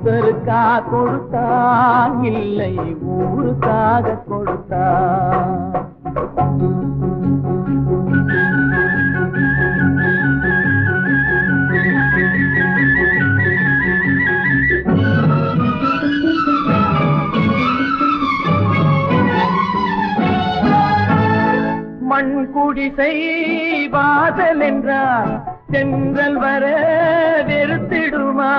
ஒருத்தருக்கா கொடுத்தா இல்லை ஊருக்காக கொடுத்தா. மண் குடிசை வாசல் என்றார் சென்றல் வர வெறுத்திடுமா?